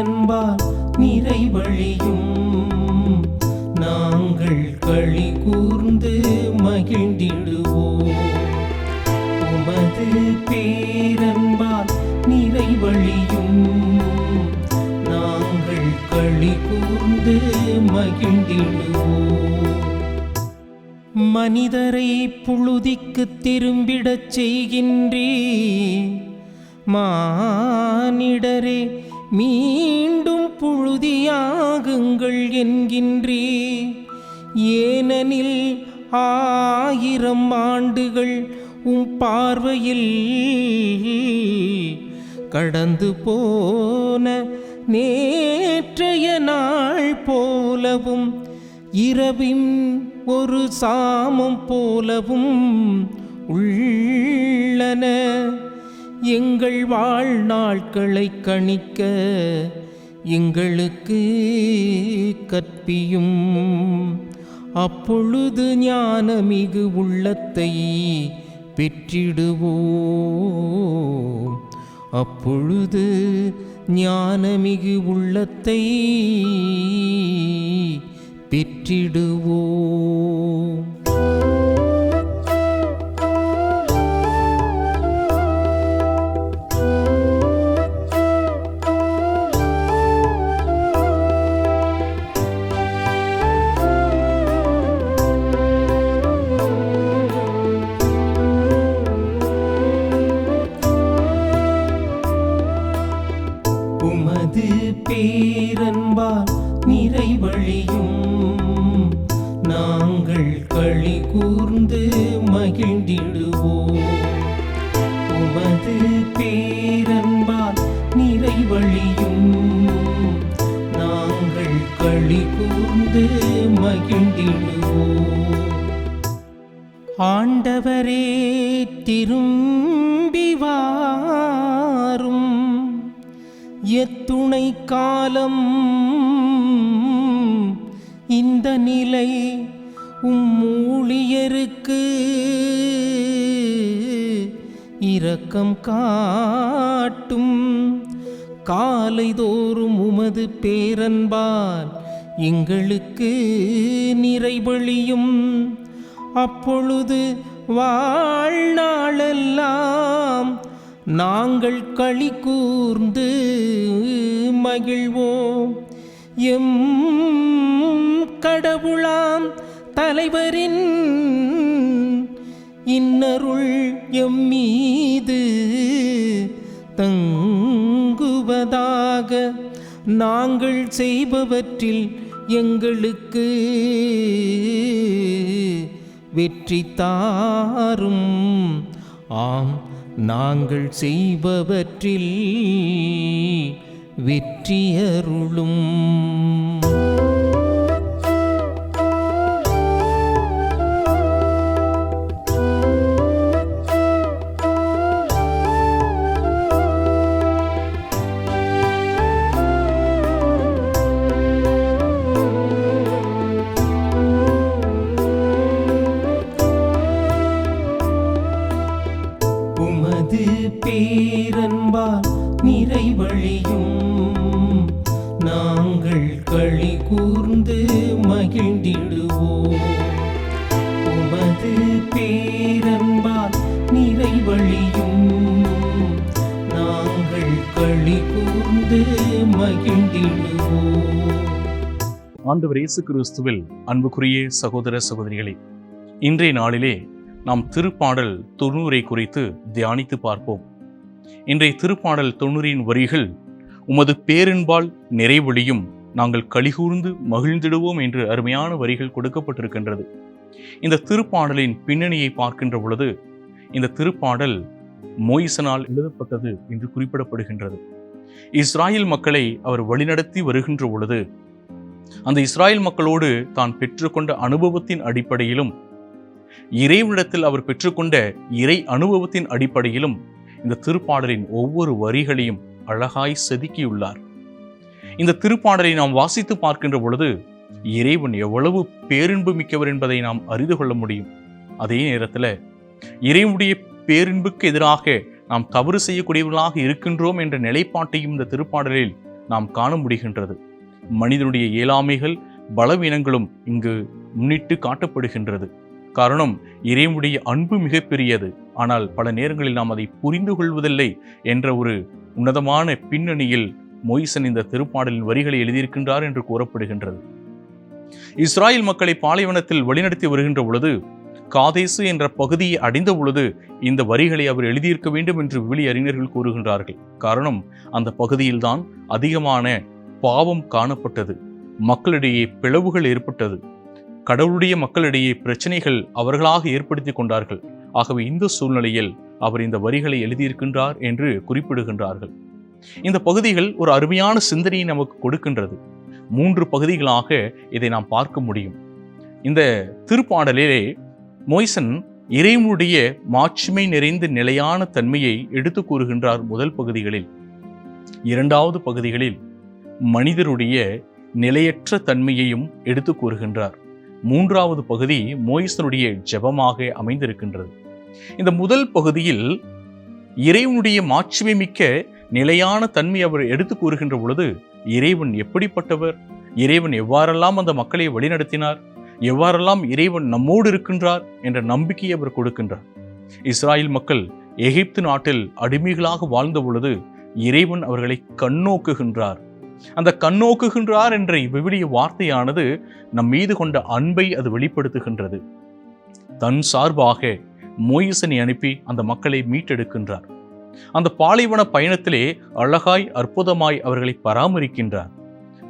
அன்பால் நிறைவழியும். நாங்கள் களி கூர்ந்து மகிழ்ந்திடுவோம். உமது பேரன்பால் நிறைவழியும். நாங்கள் களி கூர்ந்து மகிழ்ந்திடுவோம். மனிதரை புழுதிக்கு திரும்பிடச் செய்கின்றே. மானிடரே மீண்டும் புழுதியாகுங்கள் என்கின்றே. ஏனெனில் ஆயிரம் ஆண்டுகள் உம் பார்வையில் கடந்து போன நேற்றைய நாள் போலவும் இரவின் ஒரு சாமம் போலவும் உள்ளன. எங்கள் வாழ்நாட்களை கணிக்க எங்களுக்கு கற்பியும். அப்பொழுது ஞானமிகு உள்ளத்தை பெற்றிடுவோம். அப்பொழுது ஞானமிகு உள்ளத்தை பெற்றிடுவோம். உமது பேரன்பால் நிறைவழியும். நாங்கள் களி கூர்ந்து மகிழ்ந்திடுவோம். உமது பேரன்பால் நிறைவழியும். நாங்கள் களி கூர்ந்து மகிழ்ந்திடுவோம். ஆண்டவரே திரும்பி வாரும். எத்துணை காலம். இந்த நிலை உம்மூழியருக்கு இரக்கம் காட்டும். காலைதோறும் உமது பேரன்பால் எங்களுக்கு நிறைவழியும் அப்பொழுது வாழ்நாளெல்லாம் நாங்கள் களி கூர்ந்து மகிழ்வோம். எம் கடவுளாம் தலைவரின் இன்னருள் எம் மீது தங்குவதாக நாங்கள் செய்பவற்றில் எங்களுக்கு வெற்றி தாரும். ஆம் நாங்கள் செய்பவற்றில் வெற்றியருளும். களி கூர்ந்து மகிழ்ந்திடுவோம். உமது பேரன்பால் நிறைவழியும் நாங்கள் களி கூர்ந்து மகிழ்ந்திடுவோம். ஆண்டவர் இயேசு கிறிஸ்துவில் அன்புக்குரிய சகோதர சகோதரிகளே இன்றைய நாளிலே நாம் திருப்பாடல் தொண்ணூரை குறித்து தியானித்து பார்ப்போம். இன்றைய திருப்பாடல் தொண்ணூறின் வரிகள் உமது பேரின்பால் நிறைவொழியும் நாங்கள் கலிகூர்ந்து மகிழ்ந்திடுவோம் என்று அருமையான வரிகள் கொடுக்கப்பட்டிருக்கின்றது. இந்த திருப்பாடலின் பின்னணியை பார்க்கின்ற பொழுது இந்த திருப்பாடல் மோயிசனால் எழுதப்பட்டது என்று குறிப்பிடப்படுகின்றது. இஸ்ராயல் மக்களை அவர் வழிநடத்தி வருகின்ற பொழுது அந்த இஸ்ராயல் மக்களோடு தான் பெற்றுக்கொண்ட அனுபவத்தின் அடிப்படையிலும் இறைவனிடத்தில் அவர் பெற்றுக்கொண்ட இறை அனுபவத்தின் அடிப்படையிலும் இந்த திருப்பாடலின் ஒவ்வொரு வரிகளையும் அழகாய் செதுக்கியுள்ளார். இந்த திருப்பாடலை நாம் வாசித்து பார்க்கின்ற பொழுது இறைவன் எவ்வளவு பேரின்பு மிக்கவர் என்பதை நாம் அறிந்து கொள்ள முடியும். அதே நேரத்தில் இறைவனுடைய பேரின்புக்கு எதிராக நாம் தவறு செய்யக்கூடியவர்களாக இருக்கின்றோம் என்ற நிலைப்பாட்டையும் இந்த திருப்பாடலில் நாம் காண முடிகின்றது. மனிதனுடைய இயலாமைகள் பலவீனங்களும் இங்கு முன்னிட்டு காட்டப்படுகின்றது. காரணம் இறைவனுடைய அன்பு மிகப்பெரியது. ஆனால் பல நேரங்களில் நாம் அதை புரிந்து கொள்வதில்லை என்ற ஒரு உன்னதமான பின்னணியில் மொய்சன் இந்த திருப்பாடலின் வரிகளை எழுதியிருக்கின்றார் என்று கூறப்படுகின்றது. இஸ்ராயல் மக்களை பாலைவனத்தில் வழிநடத்தி வருகின்ற பொழுது காதேசு என்ற பகுதியை அடைந்த பொழுது இந்த வரிகளை அவர் எழுதியிருக்க வேண்டும் என்று விவிலி அறிஞர்கள் கூறுகின்றார்கள். காரணம் அந்த பகுதியில்தான் அதிகமான பாவம் காணப்பட்டது. மக்களிடையே பிளவுகள் ஏற்பட்டது. கடவுளுடைய மக்களிடையே பிரச்சனைகள் அவர்களாக ஏற்படுத்தி கொண்டார்கள். ஆகவே இந்த சூழ்நிலையில் அவர் இந்த வரிகளை எழுதியிருக்கின்றார் என்று குறிப்பிடுகின்றார்கள். இந்த பகுதிகள் ஒரு அருமையான சிந்தனையை நமக்கு கொடுக்கின்றது. மூன்று பகுதிகளாக இதை நாம் பார்க்க முடியும். இந்த திருப்பாடலிலே மொய்சன் இறைவனுடைய மாட்சிமை நிறைந்த நிலையான தன்மையை எடுத்து கூறுகின்றார் முதல் பகுதிகளில். இரண்டாவது பகுதிகளில் மனிதருடைய நிலையற்ற தன்மையையும் எடுத்து கூறுகின்றார். மூன்றாவது பகுதி மோயிசனுடைய ஜெபமாக அமைந்திருக்கின்றது. இந்த முதல் பகுதியில் இறைவனுடைய மாட்சிமை மிக்க நிலையான தன்மை அவர் எடுத்து கூறுகின்ற பொழுது இறைவன் எப்படிப்பட்டவர்? இறைவன் எவ்வாறெல்லாம் அந்த மக்களை வழிநடத்தினார்? எவ்வாறெல்லாம் இறைவன் நம்மோடு இருக்கின்றார்? என்ற நம்பிக்கையை அவர் கொடுக்கின்றார். இஸ்ராயல் மக்கள் எகிப்து நாட்டில் அடிமைகளாக வாழ்ந்த பொழுது இறைவன் அவர்களை கண்ணோக்குகின்றார். அந்த கண்ணோக்குகின்றார் என்ற விவிலிய வார்த்தையானது நம் மீது கொண்ட அன்பை அது வெளிப்படுத்துகின்றது. தன் சார்பாக மோயிசனை அனுப்பி அந்த மக்களை மீட்டெடுக்கின்றார். அந்த பாலைவன பயணத்திலே அழகாய் அற்புதமாய் அவர்களை பராமரிக்கின்றார்.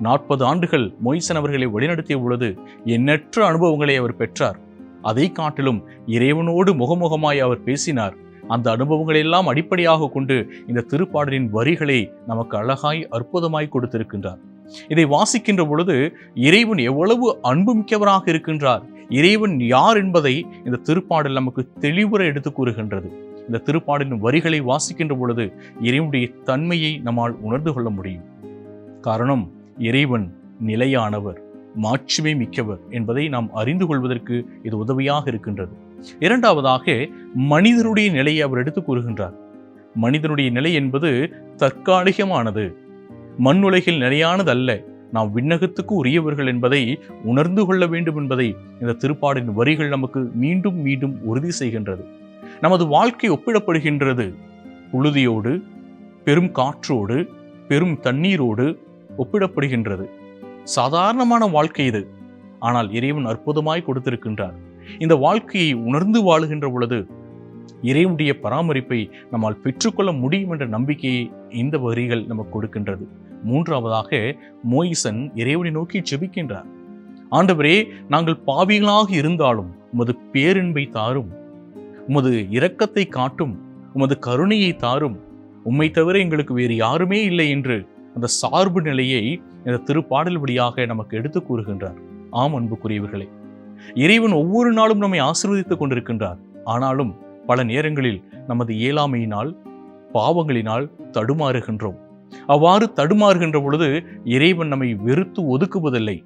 நாற்பது ஆண்டுகள் மொய்சன் அவர்களை வழிநடத்திய பொழுது எண்ணற்ற அனுபவங்களை அவர் பெற்றார். அதை காட்டிலும் இறைவனோடு முகமுகமாய் அவர் பேசினார். அந்த அனுபவங்களை எல்லாம் அடிப்படையாக கொண்டு இந்த திருப்பாடலின் வரிகளை நமக்கு அழகாய் அற்புதமாய் கொடுத்திருக்கின்றார். இதை வாசிக்கின்ற பொழுது இறைவன் எவ்வளவு அன்பு மிக்கவராக இருக்கின்றார். இறைவன் யார் என்பதை இந்த திருப்பாடல் நமக்கு தெளிவுற எடுத்து கூறுகின்றது. இந்த திருப்பாடலின் வரிகளை வாசிக்கின்ற பொழுது இறைவனுடைய தன்மையை நம்மால் உணர்ந்து கொள்ள முடியும். காரணம் இறைவன் நிலையானவர் மாட்சிமை மிக்கவர் என்பதை நாம் அறிந்து கொள்வதற்கு இது உதவியாக இருக்கின்றது. இரண்டாவதாக மனிதனுடைய நிலையை அவர் எடுத்து கூறுகின்றார். மனிதனுடைய நிலை என்பது தற்காலிகமானது. மண்ணுலகில் நிலையானதல்ல. நாம் விண்ணகத்துக்கு உரியவர்கள் என்பதை உணர்ந்து கொள்ள வேண்டும் என்பதை இந்த திருப்பாடின் வரிகள் நமக்கு மீண்டும் மீண்டும் உறுதி செய்கின்றது. நமது வாழ்க்கை ஒப்பிடப்படுகின்றது. புழுதியோடு பெரும் காற்றோடு பெரும் தண்ணீரோடு ஒப்பிடப்படுகின்றது. சாதாரணமான வாழ்க்கை இது. ஆனால் இறைவன் அற்புதமாய் கொடுத்திருக்கின்றார். இந்த வாழ்க்கையை உணர்ந்து வாழுகின்ற பொழுது இறைவனுடைய பராமரிப்பை நம்மால் பெற்றுக்கொள்ள முடியும் என்ற நம்பிக்கையை இந்த வரிகள் நமக்கு கொடுக்கின்றது. மூன்றாவதாக மோயிசன் இறைவனை நோக்கி ஜெபிக்கின்றார் ஆண்டவரே நாங்கள் பாவிகளாக இருந்தாலும் உமது பேரின்பை தாரும். உமது இரக்கத்தை காட்டும் உமது கருணையை தாரும். உம்மை தவிர எங்களுக்கு வேறு யாருமே இல்லை என்று அந்த சார்பு நிலையை இந்த திருப்பாடல் வழியாக நமக்கு எடுத்து கூறுகின்றார். ஆம் அன்புக்குரியவர்களே. இறைவன் ஒவ்வொரு நாளும் நம்மை ஆசிர்வதித்துக் கொண்டிருக்கின்றார். ஆனாலும் பல நேரங்களில் நமது இயலாமையினால் பாவங்களினால் தடுமாறுகின்றோம். அவ்வாறு தடுமாறுகின்ற பொழுது இறைவன் நம்மை வெறுத்து ஒதுக்குவதில்லை.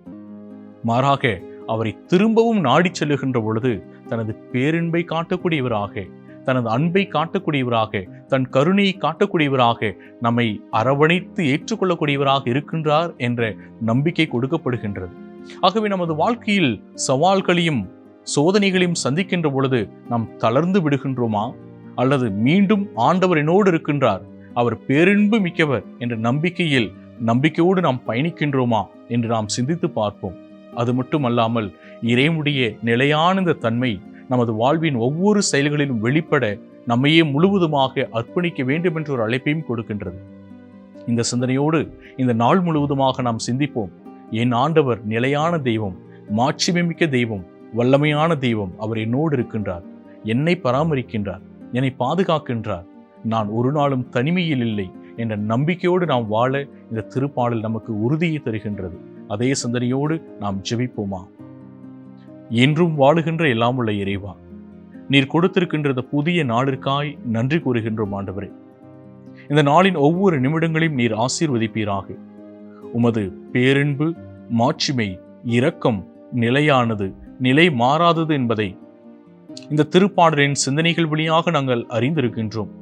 மாறாக அவரை திரும்பவும் நாடிச் செல்லுகின்ற பொழுது தனது பேரின்பை காட்டக்கூடியவராக தனது அன்பை காட்டக்கூடியவராக தன் கருணையை காட்டக்கூடியவராக நம்மை அரவணைத்து ஏற்றுக்கொள்ளக்கூடியவராக இருக்கின்றார் என்ற நம்பிக்கை கொடுக்கப்படுகின்றது. ஆகவே நமது வாழ்க்கையில் சவால்களையும் சோதனைகளையும் சந்திக்கின்ற பொழுது நாம் தளர்ந்து விடுகின்றோமா? அல்லது மீண்டும் ஆண்டவர் என்னோடு இருக்கின்றார் அவர் பேரின்பு மிக்கவர் என்ற நம்பிக்கையில் நம்பிக்கையோடு நாம் பயணிக்கின்றோமா? என்று நாம் சிந்தித்து பார்ப்போம். அது மட்டுமல்லாமல் இறைவனுடைய நிலையான இந்த தன்மை நமது வாழ்வின் ஒவ்வொரு செயல்களிலும் வெளிப்பட நம்மையே முழுவதுமாக அர்ப்பணிக்க வேண்டும் என்ற ஒரு அழைப்பையும் கொடுக்கின்றது. இந்த சிந்தனையோடு இந்த நாள் முழுவதுமாக நாம் சிந்திப்போம். என் ஆண்டவர் நிலையான தெய்வம் மாட்சிமிக்க தெய்வம் வல்லமையான தெய்வம் அவர் என்னோடு இருக்கின்றார். என்னை பராமரிக்கின்றார் என்னை பாதுகாக்கின்றார். நான் ஒரு நாளும் தனிமையில் இல்லை என்ற நம்பிக்கையோடு நாம் வாழ இந்த திருப்பாடல் நமக்கு உறுதியை தருகின்றது. அதே சிந்தனையோடு நாம் ஜெபிப்போமா? என்றும் வாழுகின்ற எல்லாம் உள்ள இறைவா நீர் கொடுத்திருக்கின்ற புதிய நாளிற்காய் நன்றி கூறுகின்றோம் ஆண்டவரே. இந்த நாளின் ஒவ்வொரு நிமிடங்களையும் நீர் ஆசீர்வதிப்பீராக. உமது பேரன்பு மாட்சிமை இரக்கம் நிலையானது நிலை மாறாதது என்பதை இந்த திருப்பாடலின் சிந்தனைகள் வழியாக நாங்கள் அறிந்திருக்கின்றோம்.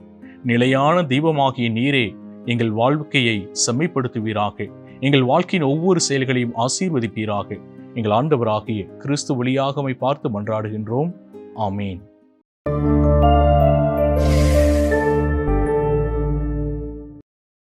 நிலையான தெய்வமாகிய நீரே எங்கள் வாழ்க்கையை செம்மைப்படுத்துவீராக. எங்கள் வாழ்க்கையின் ஒவ்வொரு செயல்களையும் ஆசீர்வதிப்பீராக. எங்கள் ஆண்டவராகிய கிறிஸ்து வழியாக பார்த்து மன்றாடுகின்றோம். ஆமீன்.